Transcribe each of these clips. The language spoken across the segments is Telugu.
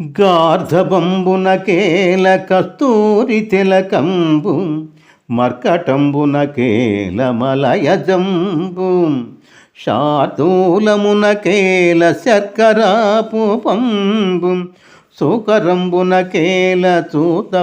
గార్ధబంబున కేల కస్తూరి తిలకంబు మర్కటంబున కేల మలయజంబు శాతూలమున కేల శర్కరాపు పంబు సుకరంబున కేల చూత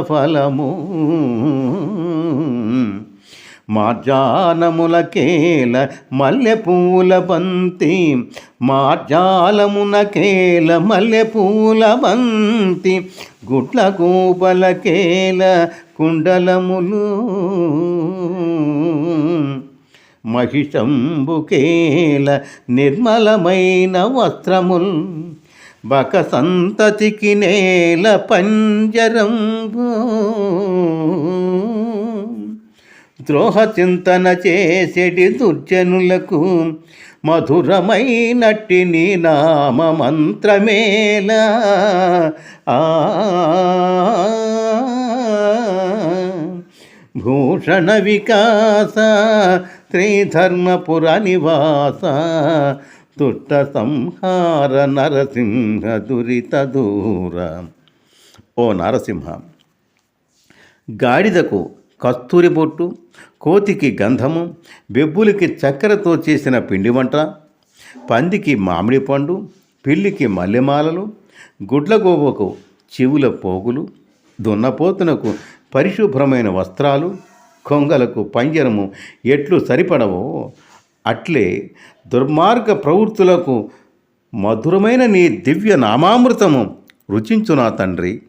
మార్జానములకేల మార్జానముల కేల మల్లె పూల బంతి. మార్జాలమున కేల మల్లె పూల బంతి. గుట్ల గోపల కుండలములు. మహిషంబుకేల నిర్మలమైన వస్త్రముల్. బక సంతతికి నేల పంజరంబు. ద్రోహ చింతన చేసేటి దుర్జనులకు మధురమైనట్టి నీ నామ మంత్రమేల ఆ భూషణ వికాస త్రిధర్మపుర నివాస దుష్ట సంహార నరసింహ దురిత దూర. ఓ నరసింహ గాడిదకు కస్తూరి బొట్టు కోతికి గంధము బెబ్బులకి చక్కెరతో చేసిన పిండి వంట పందికి మామిడి పండు పిల్లికి మల్లెమాలలు గుడ్లగోబకు చెవుల పోగులు దున్నపోతునకు పరిశుభ్రమైన వస్త్రాలు కొంగలకు పంజరము ఎట్లు సరిపడవో అట్లే దుర్మార్గ ప్రవృత్తులకు మధురమైన నీ దివ్య నామామృతము రుచించు నా తండ్రి.